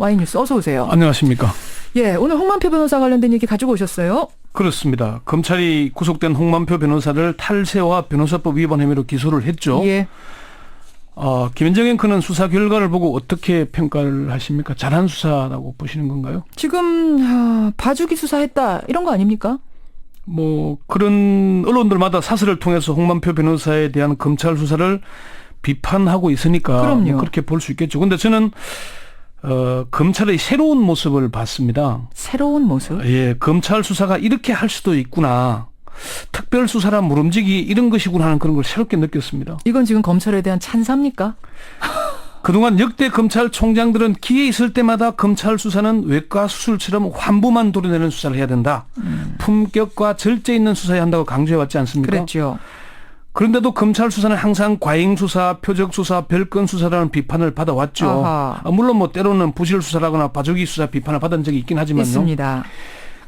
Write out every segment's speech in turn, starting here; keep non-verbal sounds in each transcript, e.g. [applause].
와이뉴스 어서 오세요. 안녕하십니까. 예, 오늘 홍만표 변호사 관련된 얘기 가지고 오셨어요. 그렇습니다. 검찰이 구속된 홍만표 변호사를 탈세와 변호사법 위반 혐의로 기소를 했죠. 예. 어, 김현정 앵커는 수사 결과를 보고 어떻게 평가를 하십니까? 잘한 수사라고 보시는 건가요? 지금 아, 봐주기 수사했다 이런 거 아닙니까? 뭐 그런 언론들마다 사설을 통해서 홍만표 변호사에 대한 검찰 수사를 비판하고 있으니까 그럼요. 뭐 그렇게 볼 수 있겠죠. 근데 저는 어, 검찰의 새로운 모습을 봤습니다. 새로운 모습. 예, 검찰 수사가 이렇게 할 수도 있구나. 특별 수사란 무름직이 이런 것이구나 하는 그런 걸 새롭게 느꼈습니다. 이건 지금 검찰에 대한 찬사입니까? [laughs] 그동안 역대 검찰총장들은 기회 있을 때마다 검찰 수사는 외과 수술처럼 환부만 도려내는 수사를 해야 된다. 품격과 절제 있는 수사해야 한다고 강조해왔지 않습니까? 그랬죠. 그런데도 검찰 수사는 항상 과잉 수사, 표적 수사, 별건 수사라는 비판을 받아왔죠. 아하. 아, 물론 뭐 때로는 부실 수사라거나 봐주기 수사 비판을 받은 적이 있긴 하지만요. 있습니다.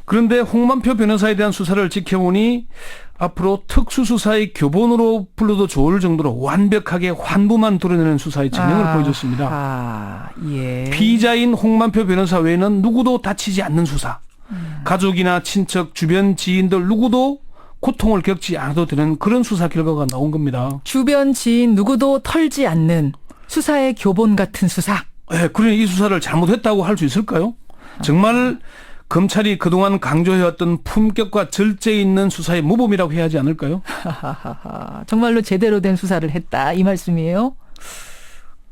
그런데 홍만표 변호사에 대한 수사를 지켜보니 앞으로 특수수사의 교본으로 불러도 좋을 정도로 완벽하게 환부만 도려내는 수사의 진영을 아, 보여줬습니다. 아, 예. 피의자인 홍만표 변호사 외에는 누구도 다치지 않는 수사. 음. 가족이나 친척, 주변 지인들 누구도 고통을 겪지 않아도 되는 그런 수사 결과가 나온 겁니다. 주변 지인 누구도 털지 않는 수사의 교본 같은 수사. 예, 그러니 이 수사를 잘못했다고 할 수 있을까요? 정말 검찰이 그동안 강조해왔던 품격과 절제 있는 수사의 모범이라고 해야 하지 않을까요? [laughs] 정말로 제대로 된 수사를 했다 이 말씀이에요.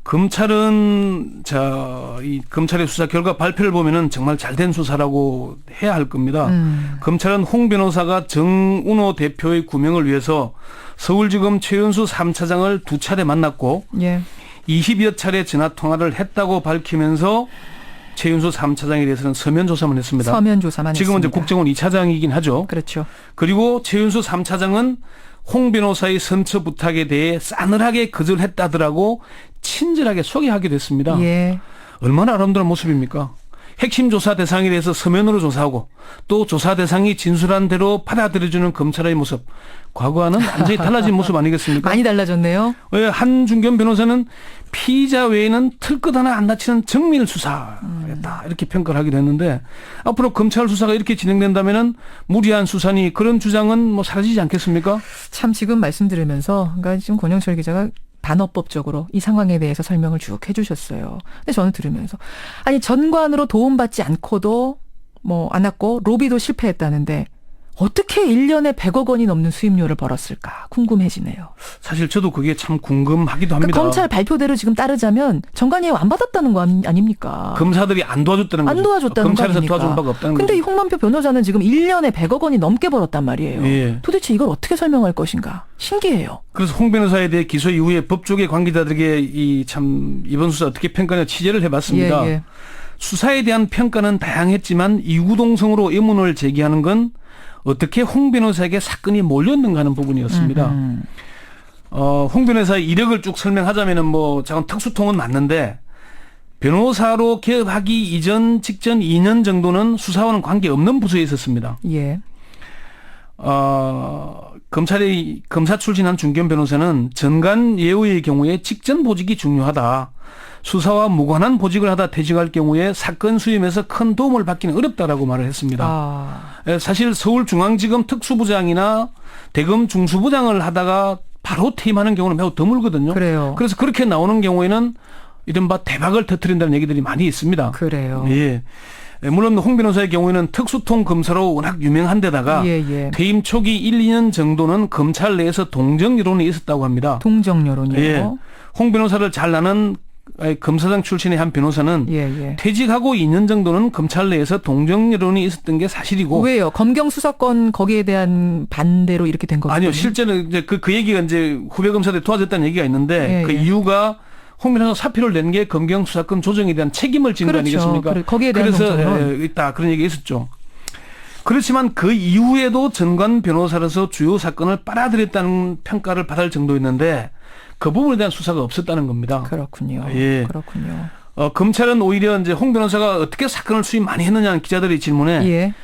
검찰은 자 이 검찰의 수사 결과 발표를 보면은 정말 잘된 수사라고 해야 할 겁니다. 음. 검찰은 홍 변호사가 정운호 대표의 구명을 위해서 서울지검 최윤수 3차장을 두 차례 만났고 예. 20여 차례 전화 통화를 했다고 밝히면서 최윤수 3차장에 대해서는 서면 조사만 했습니다. 서면 조사만 지금은 이제 했습니다. 국정원 2차장이긴 하죠. 그렇죠. 그리고 최윤수 3차장은 홍 변호사의 선처 부탁에 대해 싸늘하게 거절했다더라고 친절하게 소개하게 됐습니다. 예. 얼마나 아름다운 모습입니까? 핵심 조사 대상에 대해서 서면으로 조사하고 또 조사 대상이 진술한 대로 받아들여주는 검찰의 모습. 과거와는 완전히 달라진 모습 아니겠습니까? 많이 달라졌네요. 왜 한중견 변호사는 피의자 외에는 틀끝 하나 안 다치는 정밀 수사였다 음. 이렇게 평가를 하기도 했는데 앞으로 검찰 수사가 이렇게 진행된다면은 무리한 수사니 그런 주장은 뭐 사라지지 않겠습니까? 참 지금 말씀 들으면서 그러니까 지금 권영철 기자가 반어법적으로 이 상황에 대해서 설명을 쭉 해주셨어요. 근데 저는 들으면서 아니 전관으로 도움받지 않고도 뭐 않았고 로비도 실패했다는데 어떻게 1년에 100억 원이 넘는 수입료를 벌었을까 궁금해지네요. 사실 저도 그게 참 궁금하기도 합니다. 그러니까 검찰 발표대로 지금 따르자면 정관이 안 받았다는 거 아닙니까? 검사들이 안 도와줬다는 안 거죠. 도와줬다는 거 검찰에서? 도와준 바가 없다는 근데 이 거죠. 홍만표 변호사는 지금 1년에 100억 원이 넘게 벌었단 말이에요. 예. 도대체 이걸 어떻게 설명할 것인가? 신기해요. 그래서 홍 변호사에 대해 기소 이후에 법조계 관계자들에게 이 참 이번 수사 어떻게 평가냐 취재를 해봤습니다. 예, 예. 수사에 대한 평가는 다양했지만 이구동성으로 의문을 제기하는 건 어떻게 홍 변호사에게 사건이 몰렸는가 하는 부분이었습니다. 음. 어, 홍 변호사의 이력을 쭉 설명하자면은 뭐 작은 특수통은 맞는데 변호사로 개업하기 이전 직전 2년 정도는 수사와는 관계 없는 부서에 있었습니다. 예. 어, 검찰의 검사 출신한 중견 변호사는 전관 예우의 경우에 직전 보직이 중요하다. 수사와 무관한 보직을 하다 퇴직할 경우에 사건 수임에서 큰 도움을 받기는 어렵다라고 말을 했습니다. 아. 에, 사실 서울중앙지검 특수부장이나 대검 중수부장을 하다가 바로 퇴임하는 경우는 매우 드물거든요. 그래요. 그래서 그렇게 나오는 경우에는 이른바 대박을 터뜨린다는 얘기들이 많이 있습니다. 그래요. 예. 에, 물론 홍 변호사의 경우에는 특수통 검사로 워낙 유명한 데다가 예, 예. 퇴임 초기 1, 2년 정도는 검찰 내에서 동정 여론이 있었다고 합니다. 동정 여론이요. 예. 홍 변호사를 잘 아는 검사장 출신의 한 변호사는 예, 예. 퇴직하고 2년 정도는 검찰 내에서 동정 여론이 있었던 게 사실이고 왜요? 검경 수사권 거기에 대한 반대로 이렇게 된 거거든요. 아니요 실제는 이제 그, 그 얘기가 이제 후배 검사들이 도와줬다는 얘기가 있는데 예, 그 예. 이유가 홍 변호사 사표를 낸 게 검경 수사권 조정에 대한 책임을 진거 그렇죠. 아니겠습니까? 그래, 거기에 대한 그래서. 예, 있다 그런 얘기 있었죠. 그렇지만 그 이후에도 전관 변호사로서 주요 사건을 빨아들였다는 평가를 받을 정도였는데 그 부분에 대한 수사가 없었다는 겁니다. 그렇군요. 예. 그렇군요. 어, 검찰은 오히려 이제 홍 변호사가 어떻게 사건을 수임 많이 했느냐는 기자들의 질문에 예.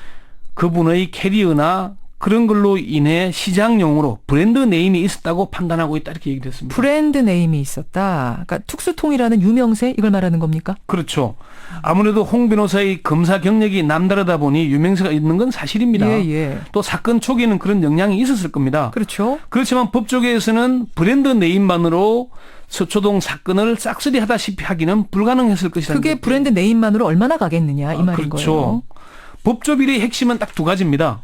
그분의 캐리어나 그런 걸로 인해 시장용으로 브랜드 네임이 있었다고 판단하고 있다 이렇게 얘기를 했습니다. 브랜드 네임이 있었다. 그러니까 특수통이라는 유명세 이걸 말하는 겁니까? 그렇죠. 아무래도 홍 변호사의 검사 경력이 남다르다 보니 유명세가 있는 건 사실입니다. 예, 예. 또 사건 초기에는 그런 영향이 있었을 겁니다. 그렇죠. 그렇지만 법조계에서는 브랜드 네임만으로 서초동 사건을 싹쓸이 하다시피 하기는 불가능했을 것이라는 그게 것. 브랜드 네임만으로 얼마나 가겠느냐 이 아, 말인 그렇죠. 거예요. 법조 비리의 핵심은 딱 두 가지입니다.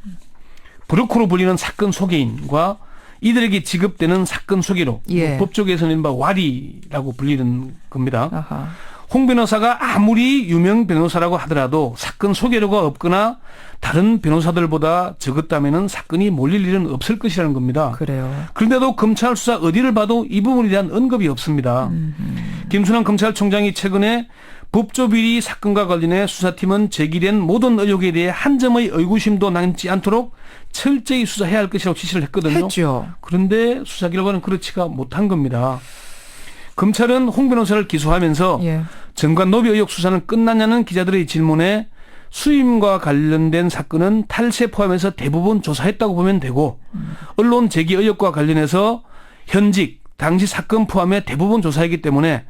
브로커로 불리는 사건 소개인과 이들에게 지급되는 사건 소개로 예. 법조계에서는 이른바 와리라고 불리는 겁니다. 아하. 홍 변호사가 아무리 유명 변호사라고 하더라도 사건 소개료가 없거나 다른 변호사들보다 적었다면 사건이 몰릴 일은 없을 것이라는 겁니다. 그래요. 그런데도 검찰 수사 어디를 봐도 이 부분에 대한 언급이 없습니다. 김순환 검찰총장이 최근에 법조비리 사건과 관련해 수사팀은 제기된 모든 의혹에 대해 한 점의 의구심도 남지 않도록 철저히 수사해야 할 것이라고 지시를 했거든요. 했죠. 그런데 수사 결과는 그렇지가 못한 겁니다. 검찰은 홍 변호사를 기소하면서 예. 정관 노비 의혹 수사는 끝났냐는 기자들의 질문에 수임과 관련된 사건은 탈세 포함해서 대부분 조사했다고 보면 되고 언론 제기 의혹과 관련해서 현직 당시 사건 포함해 대부분 조사했기 때문에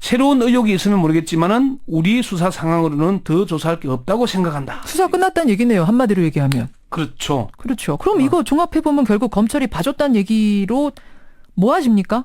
새로운 의혹이 있으면 모르겠지만은 우리 수사 상황으로는 더 조사할 게 없다고 생각한다. 수사 끝났다는 얘기네요. 한마디로 얘기하면. 그렇죠. 그렇죠. 어. 그럼 이거 종합해 보면 결국 검찰이 봐줬다는 얘기로 뭐 하십니까?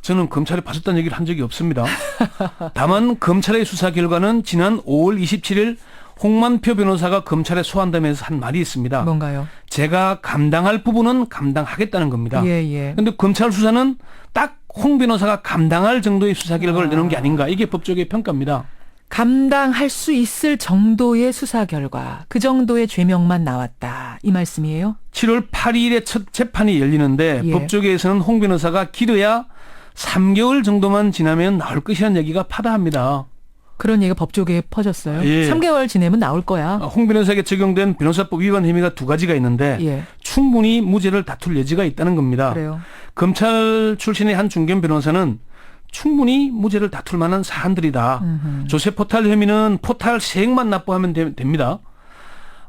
저는 검찰에 봐줬다는 얘기를 한 적이 없습니다. [laughs] 다만 검찰의 수사 결과는 지난 5월 27일 홍만표 변호사가 검찰에 소환되면서 한 말이 있습니다. 뭔가요? 제가 감당할 부분은 감당하겠다는 겁니다. 예, 예. 그런데 검찰 수사는 딱 홍 변호사가 감당할 정도의 수사 결과를 내놓은 게 아닌가 이게 법조계의 평가입니다. 감당할 수 있을 정도의 수사 결과, 그 정도의 죄명만 나왔다. 이 말씀이에요? 7월 8일에 첫 재판이 열리는데 예. 법조계에서는 홍 변호사가 길어야 3개월 정도만 지나면 나올 것이라는 얘기가 파다합니다. 그런 얘기가 법조계에 퍼졌어요. 예. 3개월 지내면 나올 거야. 홍 변호사에게 적용된 변호사법 위반 혐의가 두 가지가 있는데 예. 충분히 무죄를 다툴 여지가 있다는 겁니다. 그래요. 검찰 출신의 한 중견 변호사는 충분히 무죄를 다툴 만한 사안들이다. 음흠. 조세 포탈 혐의는 포탈 세액만 납부하면 되- 됩니다.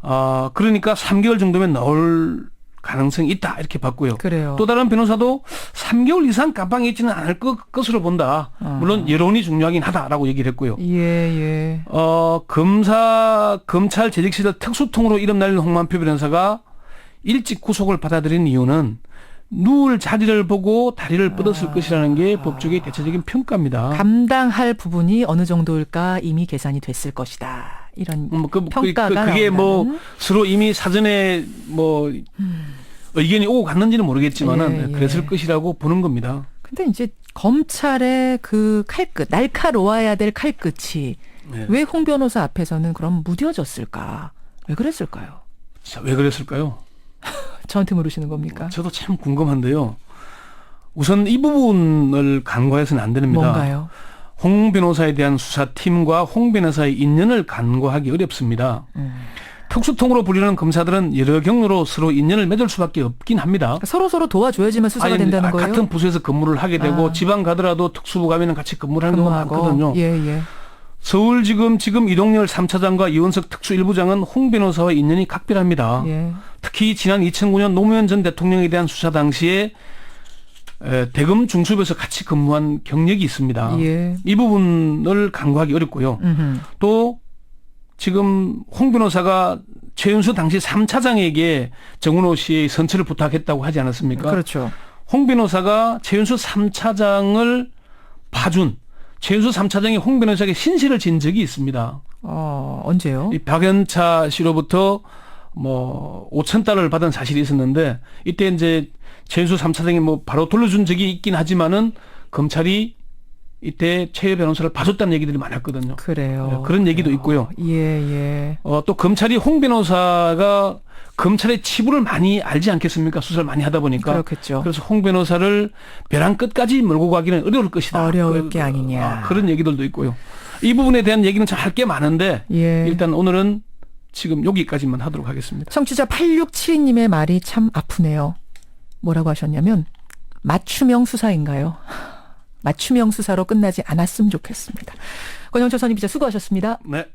아, 그러니까 3개월 정도면 나올 가능성이 있다. 이렇게 봤고요. 그래요. 또 다른 변호사도 3개월 이상 감방에 있지는 않을 것, 것으로 본다. 아. 물론 여론이 중요하긴 하다라고 얘기를 했고요. 예, 예. 어, 검사, 검찰 재직 시절 특수통으로 이름 날린 홍만표 변호사가 일찍 구속을 받아들인 이유는 누울 자리를 보고 다리를 뻗었을 것이라는 게 법조계의 대체적인 평가입니다. 감당할 부분이 어느 정도일까 이미 계산이 됐을 것이다. 이런 음, 그, 그, 평가가 그, 게뭐 나온다는? 서로 이미 사전에 뭐 의견이 오고 갔는지는 모르겠지만은 예, 예. 그랬을 것이라고 보는 겁니다. 근데 이제 검찰의 그 칼끝, 날카로워야 될 칼끝이 네. 왜홍 변호사 앞에서는 그럼 무뎌졌을까? 왜 그랬을까요? 자, 왜 그랬을까요? [laughs] 저한테 물으시는 겁니까? 저도 참 궁금한데요. 우선 이 부분을 간과해서는 안 됩니다. 뭔가요? 홍 변호사에 대한 수사팀과 홍 변호사의 인연을 간과하기 어렵습니다. 음. 특수통으로 불리는 검사들은 여러 경로로 서로 인연을 맺을 수밖에 없긴 합니다. 서로 서로 도와줘야지만 수사가 아니, 된다는 아, 거예요. 같은 부서에서 근무를 하게 되고 아. 지방 가더라도 특수부 가면은 같이 근무를 하는 경우가 많거든요. 예, 예. 서울지검 지금 이동열 3차장과 이원석 특수 1부장은 홍 변호사와 인연이 각별합니다. 예. 특히 지난 2009년 노무현 전 대통령에 대한 수사 당시에 에, 대검 중수부에서 같이 근무한 경력이 있습니다. 예. 이 부분을 간과하기 어렵고요. 음흠. 또 지금 홍 변호사가 최윤수 당시 3차장에게 정은호 씨의 선처를 부탁했다고 하지 않았습니까? 그렇죠. 홍 변호사가 최윤수 3차장을 봐준 최윤수 3차장이 홍 변호사에게 신세를 진 적이 있습니다. 어, 언제요? 이 박연차 씨로부터 뭐 5천 달러를 받은 사실이 있었는데 이때 이제 최윤수 3차장이 뭐 바로 돌려준 적이 있긴 하지만은 검찰이 이때 최 변호사를 봐줬다는 얘기들이 많았거든요. 그래요. 네, 그런 얘기도 있고요. 예, 예. 어, 또 검찰이 홍 변호사가 검찰의 치부를 많이 알지 않겠습니까? 수사를 많이 하다 보니까. 그렇겠죠. 그래서 홍 변호사를 벼랑 끝까지 몰고 가기는 어려울 것이다. 어려울 그, 게 아니냐. 아, 그런 얘기들도 있고요. 이 부분에 대한 얘기는 참할게 많은데 예. 일단 오늘은 지금 여기까지만 하도록 하겠습니다. 청취자 8672님의 말이 참 아프네요. 뭐라고 하셨냐면, 맞춤형 수사인가요? [laughs] 맞춤형 수사로 끝나지 않았으면 좋겠습니다. 권영철 선임 기자 수고하셨습니다. 네.